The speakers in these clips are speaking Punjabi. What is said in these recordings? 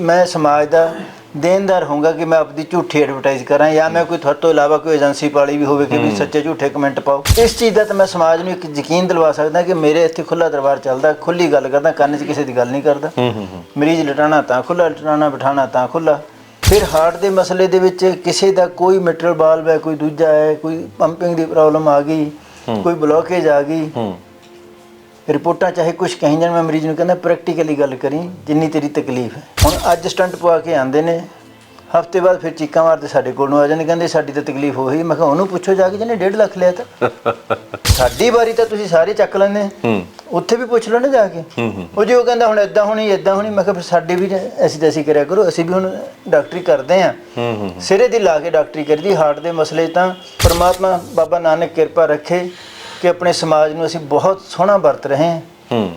ਮੈਂ ਸਮਾਜ ਦਾ ਦੇਣਦਾਰ ਹੋਊਂਗਾ ਕਿ ਮੈਂ ਆਪਣੀ ਝੂਠੀ ਐਡਵਰਟਾਈਜ਼ ਕਰਾਂ ਜਾਂ ਮੈਂ ਕੋਈ ਤੁਹਾਡੇ ਤੋਂ ਇਲਾਵਾ ਕੋਈ ਏਜੰਸੀ ਵਾਲੀ ਵੀ ਹੋਵੇ ਕਿ ਵੀ ਸੱਚੇ ਝੂਠੇ ਕਮੈਂਟ ਪਾਓ। ਇਸ ਚੀਜ਼ ਦਾ ਤਾਂ ਮੈਂ ਸਮਾਜ ਨੂੰ ਇੱਕ ਯਕੀਨ ਦਿਲਵਾ ਸਕਦਾ ਕਿ ਮੇਰੇ ਇੱਥੇ ਖੁੱਲਾ ਦਰਬਾਰ ਚੱਲਦਾ ਖੁੱਲੀ ਗੱਲ ਕਰਦਾ ਕੰਨ 'ਚ ਕਿਸੇ ਦੀ ਗੱਲ ਨਹੀਂ ਕਰਦਾ। ਮਰੀਜ਼ ਲਟਾਣਾ ਤਾਂ ਖੁੱਲਾ ਲਟਾਣਾ ਬਿਠਾਣਾ ਤਾਂ ਖੁੱਲਾ ਫਿਰ ਹਾਰਟ ਦੇ ਮਸਲੇ ਦੇ ਵਿੱਚ ਕਿਸੇ ਦਾ ਕੋਈ ਮਿਟਰਲ ਬਾਲਵ ਹੈ ਕੋਈ ਦੂਜਾ ਹੈ ਕੋਈ ਪੰਪਿੰਗ ਦੀ ਪ੍ਰੋਬਲਮ ਆ ਗਈ ਕੋਈ ਬਲੋਕੇਜ ਆ ਗਈ। ਰਿਪੋਰਟਾਂ ਚਾਹੇ ਕੁਝ ਕਹੀ ਜਾਣ ਮੈਂ ਮਰੀਜ਼ ਨੂੰ ਕਹਿੰਦਾ ਪ੍ਰੈਕਟੀਕਲੀ ਗੱਲ ਕਰੀ ਜਿੰਨੀ ਤੇਰੀ ਤਕਲੀਫ ਹੈ। ਹੁਣ ਅੱਜ ਸਟੰਟ ਪਵਾ ਕੇ ਆਂਦੇ ਨੇ ਹਫ਼ਤੇ ਬਾਅਦ ਫਿਰ ਚੀਕਾਂ ਮਾਰਦੇ ਸਾਡੇ ਕੋਲ ਨੂੰ ਆ ਜਾਂਦੇ ਕਹਿੰਦੇ ਸਾਡੀ ਤਾਂ ਤਕਲੀਫ ਹੋਈ ਮੈਂ ਕਿਹਾ ਉਹਨੂੰ ਪੁੱਛੋ ਜਾ ਕੇ ਜਿਹਨੇ 1.5 ਲੱਖ ਲਿਆ ਤਾਂ। ਸਾਡੀ ਵਾਰੀ ਤਾਂ ਤੁਸੀਂ ਸਾਰੇ ਚੱਕ ਲੈਂਦੇ। ਹੂੰ। ਉੱਥੇ ਵੀ ਪੁੱਛ ਲਓ ਨਾ ਜਾ ਕੇ। ਉਹ ਜੀ ਉਹ ਕਹਿੰਦਾ ਹੁਣ ਇਦਾਂ ਹੋਣੀ ਇਦਾਂ ਹੋਣੀ ਮੈਂ ਕਿਹਾ ਫਿਰ ਸਾਡੇ ਵੀ ਅਸੀਂ ਤਾਂ ਅਸੀਂ ਕਰਿਆ ਕਰੋ ਅਸੀਂ ਵੀ ਹੁਣ ਡਾਕਟਰੀ ਕਰਦੇ ਆਂ। ਸਿਰੇ ਦੀ ਲਾ ਕੇ ਡਾਕਟਰੀ ਕਰਦੀ ਹਾਰਟ ਦੇ ਮਸਲੇ ਤਾਂ ਪ੍ਰਮਾਤਮਾ ਬਾਬਾ ਨਾਨਕ ਕਿਰਪਾ ਰੱਖੇ। ਕਿ ਆਪਣੇ ਸਮਾਜ ਨੂੰ ਅਸੀਂ ਬਹੁਤ ਸੋਹਣਾ ਵਰਤ ਰਹੇ ਹਾਂ। ਹੂੰ।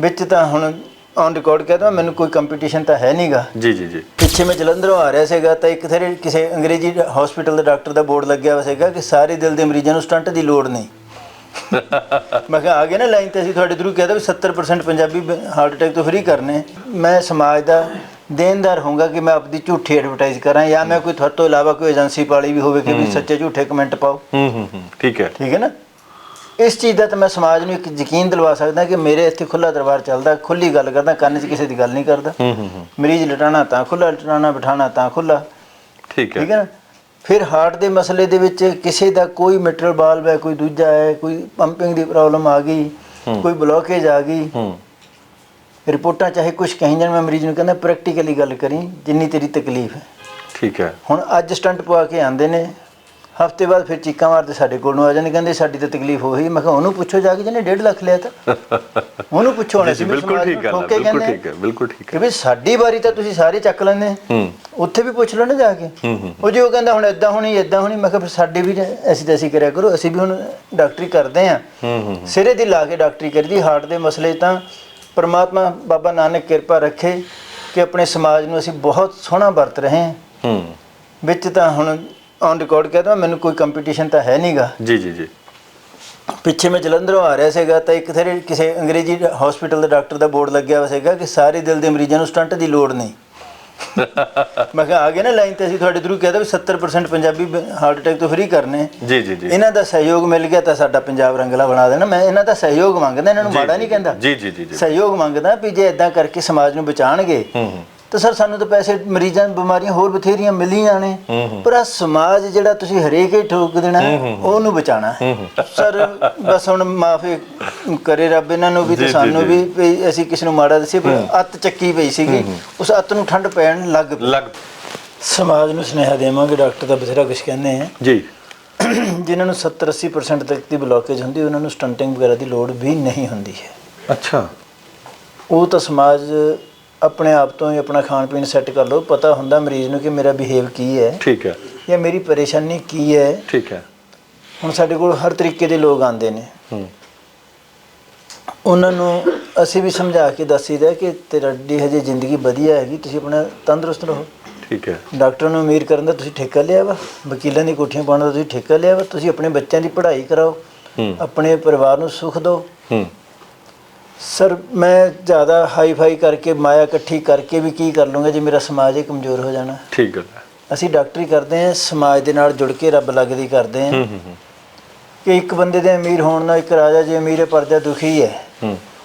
ਵਿੱਚ ਤਾਂ ਹੁਣ ਔਨ ਰਿਕਾਰਡ ਕਹਿੰਦਾ ਮੈਨੂੰ ਕੋਈ ਕੰਪੀਟੀਸ਼ਨ ਤਾਂ ਹੈ ਨਹੀਂਗਾ ਜੀ ਜੀ ਜੀ। ਪਿੱਛੇ ਮੈਂ ਜਲੰਧਰੋਂ ਆ ਰਿਹਾ ਸੀਗਾ ਤਾਂ ਇੱਕ ਥੇਰੇ ਕਿਸੇ ਅੰਗਰੇਜ਼ੀ ਹਸਪੀਟਲ ਦੇ ਡਾਕਟਰ ਦਾ ਬੋਰਡ ਲੱਗਿਆ ਹੋਇਆ ਸੀਗਾ ਕਿ ਸਾਰੇ ਦਿਲ ਦੇ ਮਰੀਜ਼ਾਂ ਨੂੰ ਸਟੰਟ ਦੀ ਲੋੜ ਨਹੀਂ। ਮੈਂ ਕਿਹਾ ਆ ਗਏ ਨਾ ਲਾਈਨ ਤੇ ਅਸੀਂ ਤੁਹਾਡੇ ਥਰੂ ਕਹਿੰਦਾ ਵੀ 70% ਪੰਜਾਬੀ ਹਾਰਟ ਅਟੈਕ ਤੋਂ ਫ੍ਰੀ ਕਰਨੇ। ਮੈਂ ਸਮਾਜ ਦਾ ਦੇਣਦਾਰ ਹੋਊਂਗਾ ਕਿ ਮੈਂ ਆਪਣੀ ਝੂਠੀ ਐਡਵਰਟਾਈਜ਼ ਕਰਾਂ ਜਾਂ ਮੈਂ ਕੋਈ ਤੁਹਾਡੇ ਤੋਂ ਇਲਾਵਾ ਕੋਈ ਏਜੰਸੀ ਵਾਲੀ ਵੀ ਹੋਵੇ ਕਿ ਵੀ ਸੱਚੇ ਝੂਠੇ ਕਮੈਂਟ ਪਾਓ। ਹੂੰ ਹੂੰ ਹੂੰ। ਠੀਕ ਹੈ। ਠੀਕ ਹੈ ਨਾ? ਇਸ ਚੀਜ਼ ਦਾ ਤਾਂ ਮੈਂ ਸਮਾਜ ਨੂੰ ਇੱਕ ਯਕੀਨ ਦਿਲਵਾ ਸਕਦਾ ਕਿ ਮੇਰੇ ਇੱਥੇ ਖੁੱਲਾ ਦਰਬਾਰ ਚੱਲਦਾ ਖੁੱਲੀ ਗੱਲ ਕਰਦਾ ਕੰਨ 'ਚ ਕਿਸੇ ਦੀ ਗੱਲ ਨਹੀਂ ਕਰਦਾ। ਹੂੰ ਹੂੰ ਹੂੰ। ਮਰੀਜ਼ ਲਟਾਣਾ ਤਾਂ ਖੁੱਲਾ ਲਟਾਣਾ ਬਿਠਾਣਾ ਤਾਂ ਖੁੱਲਾ ਠੀਕ ਹੈ। ਠੀਕ ਹੈ ਨਾ? ਫਿਰ ਹਾਰਟ ਦੇ ਮਸਲੇ ਦੇ ਵਿੱਚ ਕਿਸੇ ਦਾ ਕੋਈ ਮਿਟਰਲ ਬਾਲਵ ਹੈ ਕੋਈ ਦੂਜਾ ਹੈ ਕੋਈ ਪੰਪਿੰਗ ਦੀ ਪ੍ਰੋਬਲਮ ਆ ਗਈ ਕੋਈ ਬਲੋਕੇਜ ਆ ਗਈ। ਹੂੰ। ਰਿਪੋਰਟਾਂ ਚਾਹੇ ਕੁਝ ਕਹੀ ਜਾਣ ਮੈਂ ਮਰੀਜ਼ ਨੂੰ ਕਹਿੰਦਾ ਪ੍ਰੈਕਟੀਕਲੀ ਗੱਲ ਕਰੀ ਜਿੰਨੀ ਤੇਰੀ ਤਕਲੀਫ ਹੈ। ਠੀਕ ਹੈ। ਹੁਣ ਅੱਜ ਸਟੰਟ ਪਵਾ ਕੇ ਆਂਦੇ ਨੇ ਹਫ਼ਤੇ ਬਾਅਦ ਫਿਰ ਚੀਕਾਂ ਮਾਰਦੇ ਸਾਡੇ ਕੋਲ ਨੂੰ ਆ ਜਾਂਦੇ ਕਹਿੰਦੇ ਸਾਡੀ ਤਾਂ ਤਕਲੀਫ ਹੋਈ। ਮੈਂ ਕਿਹਾ ਉਹਨੂੰ ਪੁੱਛੋ ਜਾ ਕੇ ਜਿਹਨੇ 1.5 ਲੱਖ ਲਿਆ ਤਾਂ। ਉਹਨੂੰ ਪੁੱਛੋ ਵੀ ਬਿਲਕੁਲ ਠੀਕ ਨੂੰ ਗੱਲ ਹੈ ਠੋਕ ਕੇ ਬਿਲਕੁਲ ਠੀਕ ਹੈ ਬਿਲਕੁਲ ਠੀਕ ਕਿ ਹੈ ਵੀ ਸਾਡੀ ਵਾਰੀ ਤਾਂ ਤੁਸੀਂ ਸਾਰੇ ਚੱਕ ਲੈਂਦੇ ਹੂੰ ਉੱਥੇ ਵੀ ਪੁੱਛ ਲਓ ਨਾ ਜਾ ਕੇ। ਹੂੰ ਹੂੰ ਉਹ ਜੀ ਉਹ ਕਹਿੰਦਾ ਹੁਣ ਇਦਾਂ ਹੋਣੀ ਇਦਾਂ ਹੋਣੀ ਮੈਂ ਕਿਹਾ ਫਿਰ ਸਾਡੇ ਵੀ ਅਸੀਂ ਤਾਂ ਅਸੀਂ ਕਰਿਆ ਕਰੋ ਅਸੀਂ ਵੀ ਹੁਣ ਡਾਕਟਰੀ ਕਰਦੇ ਆਂ। ਹੂੰ ਹੂੰ ਸਿਰੇ ਦੀ ਲਾ ਕੇ ਡਾਕਟਰੀ ਕਰਦੀ ਹਾਰਟ ਦੇ ਮਸਲੇ ਤਾਂ ਪ੍ਰਮਾਤਮਾ ਬਾਬਾ ਨਾਨਕ ਕਿਰਪਾ ਰੱਖੇ ਕਿ ਆਪਣੇ ਸਮਾਜ ਨੂੰ ਅਸੀਂ ਬਹੁਤ ਸੋਹਣਾ ਵਰਤ ਰਹੇ ਹਾਂ ਹੂੰ। ਵਿੱਚ ਤਾਂ ਹੁਣ ਔਨ ਰਿਕਾਰਡ ਕਹਿੰਦਾ ਮੈਨੂੰ ਕੋਈ ਕੰਪੀਟੀਸ਼ਨ ਤਾਂ ਹੈ ਨਹੀਂਗਾ ਜੀ ਜੀ ਜੀ। ਪਿੱਛੇ ਮੈਂ ਜਲੰਧਰੋਂ ਆ ਰਿਹਾ ਸੀਗਾ ਤਾਂ ਇੱਕ ਥੇਰੇ ਕਿਸੇ ਅੰਗਰੇਜ਼ੀ ਹਸਪੀਟਲ ਦੇ ਡਾਕਟਰ ਦਾ ਬੋਰਡ ਲੱਗਿਆ ਹੋਇਆ ਸੀਗਾ ਕਿ ਸਾਰੇ ਦਿਲ ਦੇ ਮਰੀਜ਼ਾਂ ਨੂੰ ਸਟੰਟ ਦੀ ਲੋੜ ਨਹੀਂ। ਮੈਂ ਕਿਹਾ ਆ ਗਏ ਨਾ ਲਾਈਨ ਤੇ ਅਸੀਂ ਤੁਹਾਡੇ ਥਰੂ ਕਹਿੰਦਾ ਵੀ 70% ਪੰਜਾਬੀ ਹਾਰਟ ਅਟੈਕ ਤੋਂ ਫ੍ਰੀ ਕਰਨੇ। ਜੀ ਜੀ ਜੀ। ਇਹਨਾਂ ਦਾ ਸਹਿਯੋਗ ਮਿਲ ਗਿਆ ਤਾਂ ਸਾਡਾ ਪੰਜਾਬ ਰੰਗਲਾ ਬਣਾ ਦੇਣਾ। ਮੈਂ ਇਹਨਾਂ ਦਾ ਸਹਿਯੋਗ ਮੰਗਦਾ ਇਹਨਾਂ ਨੂੰ ਮਾੜਾ ਨਹੀਂ ਕਹਿੰਦਾ। ਜੀ ਜੀ ਜੀ ਸਹਿਯੋਗ ਮੰਗਦਾ ਵੀ ਜੇ ਇਦਾਂ ਕਰਕੇ ਸਮਾਜ ਨੂੰ ਬਚਾਣਗੇ ਤਾਂ ਸਰ ਸਾਨੂੰ ਤਾਂ ਪੈਸੇ ਮਰੀਜ਼ਾਂ ਨੂੰ ਬਿਮਾਰੀਆਂ ਹੋਰ ਬਥੇਰੀਆਂ ਮਿਲੀਆਂ ਨੇ। ਪਰ ਆ ਸਮਾਜ ਜਿਹੜਾ ਤੁਸੀਂ ਹਰੇਕ ਹੀ ਠੋਕ ਦੇਣਾ ਉਹਨੂੰ ਬਚਾਣਾ ਸਰ ਬਸ ਹੁਣ ਮਾਫੀ ਕਰੇ ਰੱਬ ਇਹਨਾਂ ਨੂੰ ਵੀ ਤੇ ਸਾਨੂੰ। ਵੀ ਅਸੀਂ ਕਿਸੇ ਨੂੰ ਮਾੜਾ ਦੱਸੇ ਪਰ ਅੱਤ ਚੱਕੀ ਪਈ ਸੀਗੀ। ਉਸ ਅੱਤ ਨੂੰ ਠੰਡ ਪੈਣ ਲੱਗ ਲੱਗ ਸਮਾਜ ਨੂੰ ਸੁਨੇਹਾ ਦੇਵਾਂਗੇ ਡਾਕਟਰ ਦਾ ਬਥੇਰਾ ਕੁਝ ਕਹਿੰਦੇ ਆ। ਜੀ। ਜਿਨ੍ਹਾਂ ਨੂੰ 70 80% ਤੱਕ ਦੀ ਬਲੋਕੇਜ ਹੁੰਦੀ ਉਹਨਾਂ ਨੂੰ ਸਟੰਟਿੰਗ ਵਗੈਰਾ ਦੀ ਲੋੜ ਵੀ ਨਹੀਂ ਹੁੰਦੀ ਹੈ। ਅੱਛਾ। ਉਹ ਤਾਂ ਸਮਾਜ ਆਪਣੇ ਆਪ ਤੋਂ ਹੀ ਆਪਣਾ ਖਾਣ ਪੀਣ ਸੈੱਟ ਕਰ ਲਓ। ਪਤਾ ਹੁੰਦਾ ਮਰੀਜ਼ ਨੂੰ ਕਿ ਮੇਰਾ ਬਿਹੇਵ ਕੀ ਹੈ ਠੀਕ ਹੈ। ਜਾਂ ਮੇਰੀ ਪਰੇਸ਼ਾਨੀ ਕੀ ਹੈ। ਠੀਕ ਹੈ। ਹੁਣ ਸਾਡੇ ਕੋਲ ਹਰ ਤਰੀਕੇ ਦੇ ਲੋਕ ਆਉਂਦੇ ਨੇ। ਹੂੰ। ਉਹਨਾਂ ਨੂੰ ਅਸੀਂ ਵੀ ਸਮਝਾ ਕੇ ਦੱਸੀਦਾ ਕਿ ਤੁਹਾਡੀ ਹਜੇ ਜ਼ਿੰਦਗੀ ਵਧੀਆ ਹੈਗੀ ਤੁਸੀਂ ਆਪਣਾ ਤੰਦਰੁਸਤ ਰਹੋ। ਠੀਕ ਹੈ। ਡਾਕਟਰ ਨੂੰ ਅਮੀਰ ਕਰਨ ਦਾ ਤੁਸੀਂ ਠੇਕਾ ਲਿਆ ਵਾ ਵਕੀਲਾਂ ਦੀ ਕੋਠੀਆਂ ਪਾਉਣ ਦਾ ਤੁਸੀਂ ਠੇਕਾ ਲਿਆ ਵਾ ਤੁਸੀਂ ਆਪਣੇ ਬੱਚਿਆਂ ਦੀ ਪੜ੍ਹਾਈ ਕਰਾਓ। ਆਪਣੇ ਪਰਿਵਾਰ ਨੂੰ ਸੁੱਖ ਦਿਓ। ਹੂੰ। ਸਰ ਮੈਂ ਜ਼ਿਆਦਾ ਹਾਈ ਫਾਈ ਕਰਕੇ ਮਾਇਆ ਇਕੱਠੀ ਕਰਕੇ ਵੀ ਕੀ ਕਰ ਲੂੰਗਾ ਜੇ ਮੇਰਾ ਸਮਾਜ ਹੀ ਕਮਜ਼ੋਰ ਹੋ ਜਾਣਾ? ਠੀਕ ਗੱਲ ਹੈ। ਅਸੀਂ ਡਾਕਟਰੀ ਕਰਦੇ ਹਾਂ ਸਮਾਜ ਦੇ ਨਾਲ ਜੁੜ ਕੇ ਰੱਬ ਲੱਗਦੀ ਕਰਦੇ ਹਾਂ। ਕਿ ਇੱਕ ਬੰਦੇ ਦੇ ਅਮੀਰ ਹੋਣ ਨਾਲ ਇੱਕ ਰਾਜਾ ਜੇ ਅਮੀਰ ਹੈ ਪਰਜਾ ਦੁਖੀ ਹੈ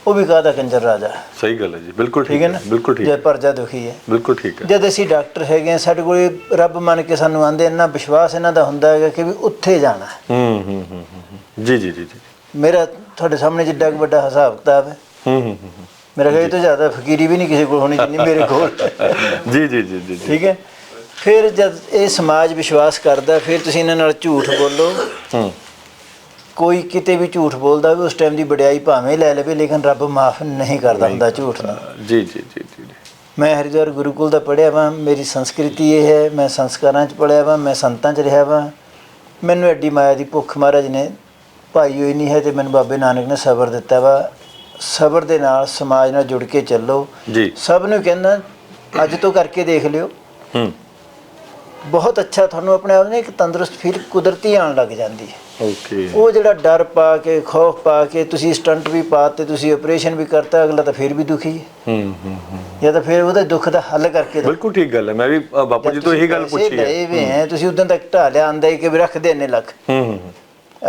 ਉਹ ਵੀ ਕਾਹਦਾ ਕੰਜਰ ਰਾਜਾ? ਸਹੀ ਗੱਲ ਹੈ ਜੀ ਬਿਲਕੁਲ ਠੀਕ ਹੈ ਨਾ? ਬਿਲਕੁਲ ਠੀਕ ਜੇ ਪਰਜਾ ਦੁਖੀ ਹੈ। ਬਿਲਕੁਲ ਠੀਕ ਹੈ। ਜਦ ਅਸੀਂ ਡਾਕਟਰ ਹੈਗੇ ਹਾਂ ਸਾਡੇ ਕੋਲ ਰੱਬ ਮੰਨ ਕੇ ਸਾਨੂੰ ਆਂਦੇ ਇੰਨਾ ਵਿਸ਼ਵਾਸ ਇਹਨਾਂ ਦਾ ਹੁੰਦਾ ਹੈਗਾ ਕਿ ਵੀ ਉੱਥੇ ਜਾਣਾ। ਹੈ। ਹੂੰ ਹੂੰ ਹੂੰ ਹੂੰ, ਹੂੰ। ਜੀ ਜੀ ਜੀ ਜੀ। ਮੇਰਾ ਤੁਹਾਡੇ ਸਾਹਮਣੇ ਜਿੱਡਾ ਕੁ ਵੱਡਾ ਹਿਸਾਬ ਕਿਤਾਬ ਹੈ। ਹੂੰ ਹੂੰ ਹੂੰ। ਮੇਰਾ ਕਹੇ ਤੋਂ ਜ਼ਿਆਦਾ ਫਕੀਰੀ ਵੀ ਨਹੀਂ ਕਿਸੇ ਕੋਲ ਹੋਣੀ ਜਿੰਨੀ ਮੇਰੇ ਕੋਲ। ਜੀ ਜੀ ਜੀ ਜੀ ਠੀਕ ਹੈ? ਫਿਰ ਜਦ ਇਹ ਸਮਾਜ ਵਿਸ਼ਵਾਸ ਕਰਦਾ ਫਿਰ ਤੁਸੀਂ ਇਹਨਾਂ ਨਾਲ ਝੂਠ ਬੋਲੋ। ਹੂੰ। ਕੋਈ ਕਿਤੇ ਵੀ ਝੂਠ ਬੋਲਦਾ ਵੀ ਉਸ ਟਾਈਮ ਦੀ ਵਡਿਆਈ ਭਾਵੇਂ ਲੈ ਲਵੇ ਲੇਕਿਨ ਰੱਬ ਮਾਫ ਨਹੀਂ ਕਰਦਾ ਹੁੰਦਾ ਝੂਠ ਨੂੰ ਜੀ ਜੀ ਜੀ ਜੀ। ਮੈਂ ਹਰਿਦੁਆਰ ਗੁਰੂਕੁਲ ਦਾ ਪੜ੍ਹਿਆ ਵਾਂ ਮੇਰੀ ਸੰਸਕ੍ਰਿਤੀ ਇਹ ਹੈ ਮੈਂ ਸੰਸਕਾਰਾਂ 'ਚ ਪੜ੍ਹਿਆ ਵਾਂ ਮੈਂ ਸੰਤਾਂ 'ਚ ਰਿਹਾ ਵਾਂ। ਮੈਨੂੰ ਐਡੀ ਮਾਇਆ ਦੀ ਭੁੱਖ ਮਹਾਰਾਜ ਨੇ ਪਾਈ ਹੋਈ ਨਹੀਂ ਹੈ ਤੇ ਮੈਨੂੰ ਬਾਬੇ ਨਾਨਕ ਨੇ ਸਬਰ ਦਿੱਤਾ ਵਾ। ਸਬਰ ਦੇ ਨਾਲ ਸਮਾਜ ਨਾਲ ਜੁੜ ਕੇ ਚੱਲੋ। ਜੀ। ਸਭ ਨੂੰ ਕਹਿੰਦਾ ਅੱਜ ਤੋਂ ਕਰਕੇ ਦੇਖ ਲਿਓ। ਹੂੰ। ਬਹੁਤ ਅੱਛਾ ਤੁਹਾਨੂੰ ਆਪਣੇ ਆਪ ਨੂੰ ਇੱਕ ਤੰਦਰੁਸਤ ਫੀਲ ਕੁਦਰਤੀ ਆਉਣ ਲੱਗ ਜਾਂਦੀ ਹੈ। ਓਕੇ। ਉਹ ਜਿਹੜਾ ਡਰ ਪਾ ਕੇ ਖੌਫ ਪਾ ਕੇ ਤੁਸੀਂ ਸਟੰਟ ਵੀ ਪਾਤੇ ਤੁਸੀਂ ਆਪਰੇਸ਼ਨ ਵੀ ਕਰਤਾ ਅਗਲਾ ਤਾਂ ਫਿਰ ਵੀ ਦੁਖੀ ਹੈ। ਹੂੰ ਹੂੰ ਹੂੰ। ਜਾਂ ਤਾਂ ਫਿਰ ਉਹਦੇ ਦੁੱਖ ਦਾ ਹੱਲ ਕਰਕੇ। ਬਿਲਕੁਲ ਠੀਕ ਗੱਲ ਹੈ। ਮੈਂ ਵੀ ਬਾਪੂ ਜੀ ਤੋਂ ਇਹੀ ਗੱਲ ਪੁੱਛੀ ਹੈ। ਲਏ ਵੇ ਹੈ। ਤੁਸੀਂ ਉਦੋਂ ਤੱਕ ਢਾ ਲਿਆ ਆਂਦਾ ਹੀ ਕਿ ਵੀ ਰੱਖ ਦੇ ਇੰਨੇ ਲੱਖ। ਹੂੰ ਹੂੰ।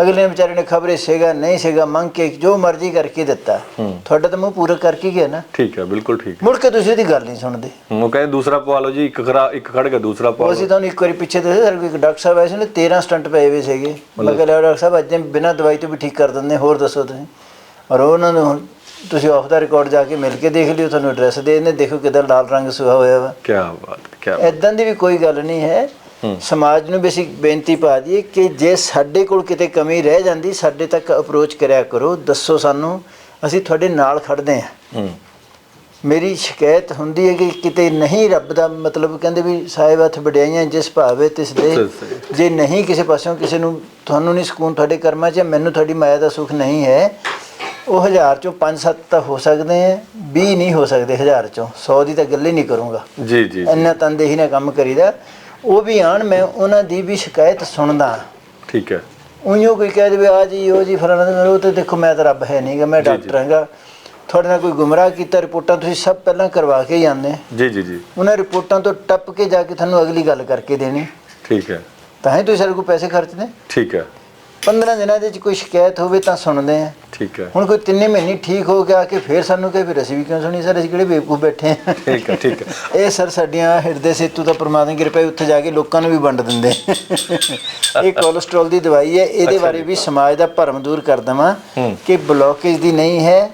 ਅਗਲੇ ਵਿਚਾਰੇ ਨੇ ਖਬਰੇ ਸੀਗਾ ਨਹੀਂ ਸੀਗਾ ਮੰਗ ਕੇ ਜੋ ਮਰਜ਼ੀ ਕਰਕੇ ਦਿੱਤਾ। ਤੁਹਾਡਾ ਤਾਂ ਮੂੰਹ ਪੂਰਾ ਕਰਕੇ ਗਿਆ ਨਾ। ਠੀਕ ਹੈ ਬਿਲਕੁਲ ਠੀਕ ਮੁੜ ਕੇ ਤੁਸੀਂ ਉਹਦੀ ਗੱਲ ਨਹੀਂ ਸੁਣਦੇ। ਉਹ ਕਹਿੰਦੇ ਦੂਸਰਾ ਪਵਾ ਲਓ ਜੀ ਇੱਕ ਖਰਾ ਇੱਕ ਖੜ ਗਿਆ ਦੂਸਰਾ ਪਵਾ ਲਓ। ਅਸੀਂ ਤੁਹਾਨੂੰ ਇੱਕ ਵਾਰੀ ਪਿੱਛੇ ਦੱਸਿਆ ਕੋਲ ਇੱਕ ਡਾਕਟਰ ਸਾਹਿਬ ਆਏ ਸੀ ਨੇ 13 ਸਟੰਟ ਪਏ ਹੋਏ ਸੀਗੇ। ਮੈਂ ਕਿਹਾ ਡਾਕਟਰ ਸਾਹਿਬ ਅੱਜ ਬਿਨਾਂ ਦਵਾਈ ਤੋਂ ਵੀ ਠੀਕ ਕਰ ਦਿੰਦੇ ਹੋਰ ਦੱਸੋ ਤੁਸੀਂ? ਔਰ ਉਹਨਾਂ ਨੂੰ ਤੁਸੀਂ ਆਫ ਦਾ ਰਿਕਾਰਡ ਜਾ ਕੇ ਮਿਲ ਕੇ ਦੇਖ ਲਿਓ ਤੁਹਾਨੂੰ ਐਡਰੈਸ ਦੇ ਦਿੰਦੇ ਦੇਖੋ ਕਿਦਾਂ ਲਾਲ ਰੰਗ ਸੁਹਾ ਹੋਇਆ ਵਾ। ਕੀ ਬਾਤ ਕੀ ਇਦਾਂ ਦੀ ਵੀ ਕੋਈ ਗੱਲ ਨਹੀਂ ਹੈ। ਸਮਾਜ ਨੂੰ ਬੇਸਿਕ ਬੇਨਤੀ ਪਾ ਦਈਏ ਕਿ ਜੇ ਸਾਡੇ ਕੋਲ ਕਿਤੇ ਕਮੀ ਰਹਿ ਜਾਂਦੀ ਸਾਡੇ ਤੱਕ ਅਪਰੋਚ ਕਰਿਆ ਕਰੋ। ਦੱਸੋ ਸਾਨੂੰ ਅਸੀਂ ਤੁਹਾਡੇ ਨਾਲ ਖੜਦੇ ਹਾਂ। ਮੇਰੀ ਸ਼ਿਕਾਇਤ ਹੁੰਦੀ ਹੈ ਕਿ ਕਿਤੇ ਨਹੀਂ ਰੱਬ ਦਾ ਮਤਲਬ ਕਹਿੰਦੇ ਵੀ ਸਾਹਿਬ ਹੱਥ ਵਡਿਆਈਆਂ ਜਿਸ ਭਾਵੇ ਤਿਸ ਦੇ। ਜੇ ਨਹੀਂ ਕਿਸੇ ਪਾਸਿਓਂ ਕਿਸੇ ਨੂੰ ਤੁਹਾਨੂੰ ਨਹੀਂ ਸਕੂਨ ਤੁਹਾਡੇ ਕਰਮਾਂ 'ਚ ਮੈਨੂੰ ਤੁਹਾਡੀ ਮਾਇਆ ਦਾ ਸੁੱਖ ਨਹੀਂ ਹੈ ਉਹ ਹਜ਼ਾਰ ਚੋਂ 5-7 ਤਾਂ ਹੋ ਸਕਦੇ ਹੈ 20 ਨਹੀਂ ਹੋ ਸਕਦੇ ਹਜ਼ਾਰ ਚੋਂ। 100 ਦੀ ਤਾਂ ਗੱਲ ਹੀ ਨਹੀਂ ਕਰੂੰਗਾ। ਜੀ ਜੀ। ਇੰਨਾ ਤਨਦੇਹੀ ਨਾਲ ਕੰਮ ਕਰੀਦਾ। ਉਹ ਵੀ ਆਣ ਮੈਂ ਉਹਨਾਂ ਦੀ ਵੀ ਸ਼ਿਕਾਇਤ ਸੁਣਦਾ। ਠੀਕ ਹੈ। ਉਈਓ ਕੋਈ ਕਹਿ ਦੇਵੇ ਆ ਜੀ ਉਹ ਜੀ ਫਲਾਣਾ ਤੇ ਉਹ ਤੇ ਦੇਖੋ ਮੈਂ ਤਾਂ ਰੱਬ ਹੈ ਨਹੀਂਗਾ ਮੈਂ। ਡਾਕਟਰ ਹਾਂਗਾ। ਤੁਹਾਡੇ ਨਾਲ ਕੋਈ ਗੁੰਮਰਾਹ ਕੀਤਾ ਰਿਪੋਰਟਾਂ ਤੁਸੀਂ ਸਭ ਪਹਿਲਾਂ ਕਰਵਾ ਕੇ ਹੀ ਆਉਂਦੇ। ਜੀ ਜੀ ਜੀ। ਉਹਨਾਂ ਰਿਪੋਰਟਾਂ ਤੋਂ ਟੱਪ ਕੇ ਜਾ ਕੇ ਤੁਹਾਨੂੰ ਅਗਲੀ ਗੱਲ ਕਰਕੇ ਦੇਣੀ। ਠੀਕ ਹੈ। ਤਾਂ ਹੀ ਤੁਸੀਂ ਸਾਡੇ ਕੋਲ ਪੈਸੇ ਖਰਚਦੇ। ਠੀਕ ਹੈ। 15 ਦਿਨਾਂ ਦੇ ਵਿੱਚ ਕੋਈ ਸ਼ਿਕਾਇਤ ਹੋਵੇ ਤਾਂ ਸੁਣਦੇ ਆ ਠੀਕ ਹੈ। ਹੁਣ ਕੋਈ ਤਿੰਨੇ ਮਹੀਨੇ ਠੀਕ ਹੋ ਗਿਆ ਕਿ ਫਿਰ ਸਾਨੂੰ ਕਹੇ ਫਿਰ ਅਸੀਂ ਵੀ ਕਿਉਂ ਸੁਣੀ? ਸਰ ਅਸੀਂ ਕਿਹੜੇ ਬੇਵਕੂਫ ਬੈਠੇ ਆ ਠੀਕ ਹੈ ਠੀਕ ਹੈ। ਇਹ ਸਰ ਸਾਡੀਆਂ ਹਿਰਦੇ ਸੇਤੂ ਦਾ ਪ੍ਰਮਾਤਮਾ ਦੀ ਕਿਰਪਾ ਉੱਥੇ ਜਾ ਕੇ ਲੋਕਾਂ ਨੂੰ ਵੀ ਵੰਡ ਦਿੰਦੇ। ਇਹ ਕੋਲੇਸਟ੍ਰੋਲ ਦੀ ਦਵਾਈ ਹੈ ਇਹਦੇ ਬਾਰੇ ਵੀ ਸਮਾਜ ਦਾ ਭਰਮ ਦੂਰ ਕਰ ਦਵਾਂ ਕਿ ਬਲੋਕੇਜ ਦੀ ਨਹੀਂ ਹੈ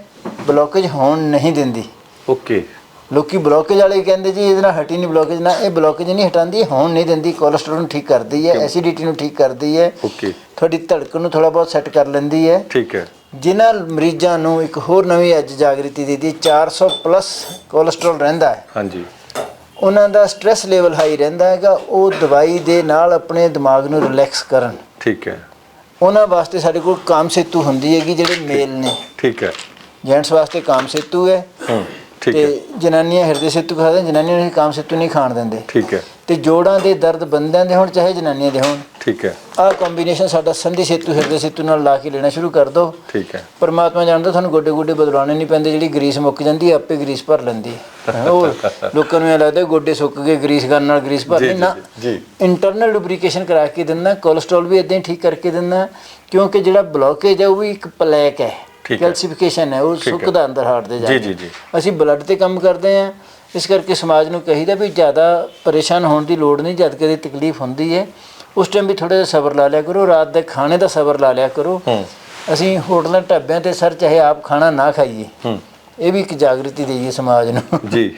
ਬਲੋਕੇਜ ਹੋਣ ਨਹੀਂ ਦਿੰਦੀ। ਓਕੇ। ਲੋਕੀ ਬਲੋਕੇਜ ਵਾਲੇ ਕਹਿੰਦੇ ਜੀ ਇਹਦੇ ਨਾਲ ਹਟੀ ਨਹੀਂ ਬਲੋਕੇਜ ਨਾ ਇਹ ਬਲੋਕੇਜ ਨਹੀਂ ਹਟਾਉਂਦੀ ਹੋਣ ਨਹੀਂ ਦਿੰਦੀ ਕੋਲੇਸਟ੍ਰੋਲ ਨੂੰ ਠੀਕ ਕਰਦੀ ਹੈ ਐਸਿਡਿਟੀ ਨੂੰ ਠੀਕ ਕਰਦੀ ਹੈ। ਓਕੇ ਤੁਹਾਡੀ ਧੜਕਣ ਨੂੰ ਥੋੜਾ ਬਹੁਤ ਸੈੱਟ ਕਰ ਲੈਂਦੀ ਹੈ। ਠੀਕ ਹੈ। ਜਿਨ੍ਹਾਂ ਮਰੀਜ਼ਾਂ ਨੂੰ ਇੱਕ ਹੋਰ ਨਵੀਂ ਅੱਜ ਜਾਗ੍ਰਿਤੀ ਦਿੱਤੀ 400 ਪਲੱਸ ਕੋਲੇਸਟ੍ਰੋਲ ਰਹਿੰਦਾ ਹੈ। ਹਾਂਜੀ। ਉਹਨਾਂ ਦਾ ਸਟ੍ਰੈਸ ਲੈਵਲ ਹਾਈ ਰਹਿੰਦਾ ਹੈਗਾ ਉਹ ਦਵਾਈ ਦੇ ਨਾਲ ਆਪਣੇ ਦਿਮਾਗ ਨੂੰ ਰਿਲੈਕਸ ਕਰਨ। ਠੀਕ ਹੈ। ਉਹਨਾਂ ਵਾਸਤੇ ਸਾਡੇ ਕੋਲ ਕਾਮ ਸੇਤੂ ਹੁੰਦੀ ਹੈਗੀ ਜਿਹੜੇ ਮੇਲ ਨੇ। ਠੀਕ ਹੈ। ਜੈਂਟਸ ਵਾਸਤੇ ਕਾਮ ਸੇਤੂ ਹੈ। ਤੇ ਜਨਾਨੀਆਂ ਹਿਰਦੇ ਸੇਤੂ ਖਾਦੇ ਜਨਾਨੀਆਂ ਨੂੰ ਅਸੀਂ ਕਾਮ ਸੇਤੂ ਨਹੀਂ ਖਾਣ ਦਿੰਦੇ। ਠੀਕ ਹੈ। ਤੇ ਜੋੜਾਂ ਦੇ ਦਰਦ ਬੰਦਿਆਂ ਦੇ ਹੋਣ ਚਾਹੇ ਜਨਾਨੀਆਂ ਦੇ ਹੋਣ। ਠੀਕ ਹੈ। ਆਹ ਕੰਬੀਨੇਸ਼ਨ ਸਾਡਾ ਸੰਧੀ ਸੇਤੂ ਹਿਰਦੇ ਸੇਤੂ ਨਾਲ ਲਾ ਕੇ ਲੈਣਾ ਸ਼ੁਰੂ ਕਰ ਦਿਓ ਠੀਕ ਹੈ। ਪਰਮਾਤਮਾ ਜਾਣਦਾ ਤੁਹਾਨੂੰ ਗੋਡੇ ਗੋਡੇ ਬਦਲਾਉਣੇ ਨਹੀਂ ਪੈਂਦੇ ਜਿਹੜੀ ਗਰੀਸ ਮੁੱਕ ਜਾਂਦੀ ਹੈ, ਆਪੇ ਗਰੀਸ ਭਰ ਲੈਂਦੀ ਹੈ। ਉਹ ਲੋਕਾਂ ਨੂੰ ਇਹ ਲੱਗਦਾ ਗੋਡੇ ਸੁੱਕ ਗਏ ਗਰੀਸ ਕਰਨ ਨਾਲ ਗਰੀਸ ਭਰ ਲਈ ਨਾ ਜੀ। ਇੰਟਰਨਲ ਲੁਬਰੀਕੇਸ਼ਨ ਕਰਾ ਕੇ ਦਿੰਦਾ ਕੋਲੇਸਟ੍ਰੋਲ ਵੀ ਇਦਾਂ ਹੀ ਠੀਕ ਕਰਕੇ ਦਿੰਦਾ ਕਿਉਂਕਿ ਜਿਹੜਾ ਬਲੋਕੇਜ ਹੈ ਉਹ ਵੀ ਇੱਕ ਪਲੈਕ ਹੈ। ਠੀਕ ਹੈ। ਕੈਲਸੀਫਿਕੇਸ਼ਨ ਹੈ ਉਹ। ਸੁੱਕਦਾ ਅੰਦਰ ਹਾਰਟ ਦੇ ਜਾ ਜੀ, ਕੇ। ਜੀ, ਜੀ। ਅਸੀਂ ਬਲੱਡ ਤੇ ਕੰਮ ਕਰਦੇ ਹਾਂ ਇਸ ਕਰਕੇ ਸਮਾਜ ਨੂੰ ਕਹੀਦਾ ਵੀ ਜ਼ਿਆਦਾ ਪਰੇਸ਼ਾਨ ਹੋਣ ਦੀ ਲੋੜ ਨਹੀਂ ਜਦ ਕਦੇ ਤਕਲੀਫ ਹੁੰਦੀ ਹੈ। ਉਸ ਟਾਈਮ ਵੀ ਥੋੜਾ ਜਿਹਾ ਸਬਰ ਲਾ ਲਿਆ ਕਰੋ ਰਾਤ ਦੇ ਖਾਣੇ ਦਾ ਸਬਰ ਲਾ ਲਿਆ ਕਰੋ। ਅਸੀਂ ਹੋਟਲਾਂ ਢਾਬਿਆਂ ਤੇ ਸਰ ਚਾਹੇ ਆਪ ਖਾਣਾ ਨਾ ਖਾਈਏ। ਇਹ ਵੀ ਇੱਕ ਜਾਗਰਤੀ ਦੇਈਏ ਸਮਾਜ ਨੂੰ। ਜੀ।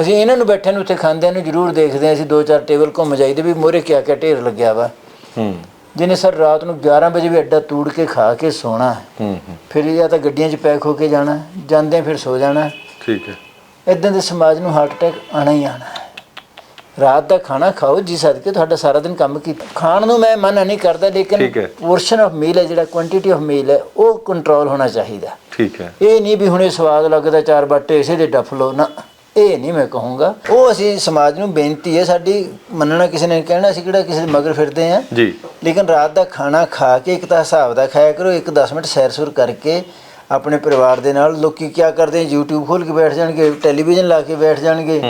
ਅਸੀਂ ਇਹਨਾਂ ਨੂੰ ਬੈਠਿਆਂ ਨੂੰ ਉੱਥੇ ਖਾਂਦਿਆਂ ਨੂੰ ਜ਼ਰੂਰ ਦੇਖਦੇ ਹਾਂ ਅਸੀਂ ਦੋ ਚਾਰ ਟੇਬਲ ਘੁੰਮ ਜਾਈਦੇ ਵੀ ਮੋਰੇ ਕਿਆ ਕਿਆ ਢੇਰ ਲੱਗਿਆ ਵਾ। ਹੂੰ। ਜਿਹਨੇ ਸਰ ਰਾਤ ਨੂੰ 11 ਵਜੇ ਵੀ ਅੱਡਾ ਤੂੜ ਕੇ ਖਾ ਕੇ ਸੋਣਾ ਹੈ। ਫਿਰ ਜਾਂ ਤਾਂ ਗੱਡੀਆਂ 'ਚ ਪੈਕ ਹੋ ਕੇ ਜਾਣਾ ਜਾਂਦੇ ਫਿਰ ਸੋ ਜਾਣਾ ਠੀਕ ਹੈ। ਇਦਾਂ ਦੇ ਸਮਾਜ ਨੂੰ ਹਾਰਟ ਅਟੈਕ ਆਣਾ ਹੀ ਆਣਾ ਹੈ। ਰਾਤ ਦਾ ਖਾਣਾ ਖਾਓ ਜੀ ਸਦਕੇ ਤੁਹਾਡਾ ਸਾਰਾ ਦਿਨ ਕੰਮ ਕੀਤਾ। ਖਾਣ ਨੂੰ ਮੈਂ ਮਨਾ ਨਹੀਂ ਕਰਦਾ ਲੇਕਿਨ ਠੀਕ ਹੈ। ਪੋਰਸ਼ਨ ਆਫ ਮੀਲ ਹੈ ਜਿਹੜਾ ਕੁਆਂਟੀਟੀ ਆਫ ਮੀਲ ਹੈ ਉਹ ਕੰਟਰੋਲ ਹੋਣਾ ਚਾਹੀਦਾ। ਠੀਕ ਹੈ। ਇਹ ਨਹੀਂ ਵੀ ਹੁਣੇ ਸਵਾਦ ਲੱਗਦਾ ਚਾਰ ਬਾਟੇ ਇਸੇ ਦੇ ਡੱਫ ਲੋ ਨਾ। ਇਹ ਨਹੀਂ ਮੈਂ ਕਹੂੰਗਾ। ਉਹ ਅਸੀਂ ਸਮਾਜ ਨੂੰ ਬੇਨਤੀ ਹੈ ਸਾਡੀ ਮੰਨਣਾ ਕਿਸੇ ਨੇ ਕਹਿਣਾ ਅਸੀਂ ਕਿਹੜਾ ਕਿਸੇ ਦੇ ਮਗਰ ਫਿਰਦੇ ਆ ਜੀ। ਲੇਕਿਨ ਰਾਤ ਦਾ ਖਾਣਾ ਖਾ ਕੇ ਇੱਕ ਤਾਂ ਹਿਸਾਬ ਦਾ ਖਾਇਆ ਕਰੋ ਇੱਕ 10 ਮਿੰਟ ਸੈਰ ਸੁਰ ਕਰਕੇ ਆਪਣੇ ਪਰਿਵਾਰ ਦੇ ਨਾਲ ਲੋਕੀ ਕੀ ਕਰਦੇ ਆ YouTube ਖੋਲ ਕੇ ਬੈਠ ਜਾਣਗੇ ਟੈਲੀਵਿਜ਼ਨ ਲਾ ਕੇ ਬੈਠ ਜਾਣਗੇ।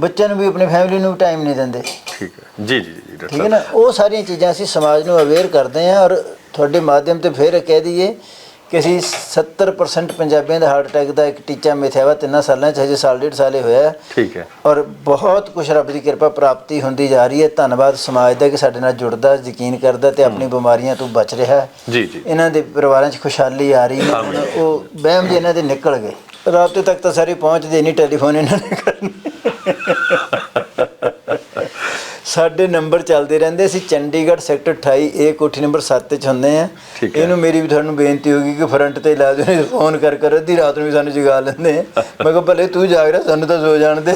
ਬੱਚਿਆਂ ਨੂੰ ਵੀ ਆਪਣੀ ਫੈਮਿਲੀ ਨੂੰ ਟਾਈਮ ਨਹੀਂ ਦਿੰਦੇ। ਠੀਕ ਹੈ। ਜੀ ਜੀ ਜੀ ਡਾਕਟਰ ਠੀਕ ਹੈ ਨਾ? ਉਹ ਸਾਰੀਆਂ ਚੀਜ਼ਾਂ ਅਸੀਂ ਸਮਾਜ ਨੂੰ ਅਵੇਅਰ ਕਰਦੇ ਹਾਂ ਔਰ ਤੁਹਾਡੇ ਮਾਧਿਅਮ ਤੇ ਫਿਰ ਕਹਿ ਦਈਏ ਕਿ ਅਸੀਂ 70% ਪੰਜਾਬੀਆਂ ਦਾ ਹਾਰਟ ਅਟੈਕ ਦਾ ਇੱਕ ਟੀਚਾ ਮਿਥਿਆ ਵਾ ਤਿੰਨਾਂ ਸਾਲਾਂ ਚ ਹਜੇ ਸਾਲ ਡੇਢ ਸਾਲੇ ਹੋਇਆ। ਠੀਕ ਹੈ। ਔਰ ਬਹੁਤ ਕੁਝ ਰੱਬ ਦੀ ਕਿਰਪਾ ਪ੍ਰਾਪਤੀ ਹੁੰਦੀ ਜਾ ਰਹੀ ਹੈ। ਧੰਨਵਾਦ ਸਮਾਜ ਦਾ ਕਿ ਸਾਡੇ ਨਾਲ ਜੁੜਦਾ ਯਕੀਨ ਕਰਦਾ ਤੇ ਆਪਣੀ ਬਿਮਾਰੀਆਂ ਤੋਂ ਬਚ ਰਿਹਾ। ਜੀ ਜੀ। ਇਹਨਾਂ ਦੇ ਪਰਿਵਾਰਾਂ 'ਚ ਖੁਸ਼ਹਾਲੀ ਆ ਰਹੀ ਹੈ। ਉਹ ਵਹਿਮ ਜਿਹੇ ਇਹਨਾਂ ਦੇ ਨਿਕਲ ਗਏ। ਰਾਬਤੇ ਤੱਕ ਤਾਂ ਸਾਰੇ ਪਹੁੰਚਦੇ ਨਹੀਂ ਟੈਲੀਫੋਨ ਇਹਨਾਂ ਨੇ ਕਰਨੇ। ਸਾਡੇ ਨੰਬਰ ਚੱਲਦੇ ਰਹਿੰਦੇ ਅਸੀਂ ਚੰਡੀਗੜ੍ਹ ਸੈਕਟਰ 28 ਏ ਕੋਠੀ ਨੰਬਰ 7 ਚ ਹੁੰਦੇ ਆ। ਇਹਨੂੰ ਮੇਰੀ ਵੀ ਤੁਹਾਨੂੰ ਬੇਨਤੀ ਹੋਗੀ ਕਿ ਫਰੰਟ ਤੇ ਲਾ ਦਿਓ ਨਹੀਂ ਫੋਨ ਕਰ ਕਰ ਅੱਧੀ ਰਾਤ ਨੂੰ ਵੀ ਸਾਨੂੰ ਜਗਾ ਲੈਂਦੇ। ਆ ਮੈਂ ਕਿਹਾ ਭਲੇ ਤੂੰ ਜਾਗ ਰਿਹਾ ਸਾਨੂੰ ਤਾਂ ਸੋ ਜਾਣ ਦੇ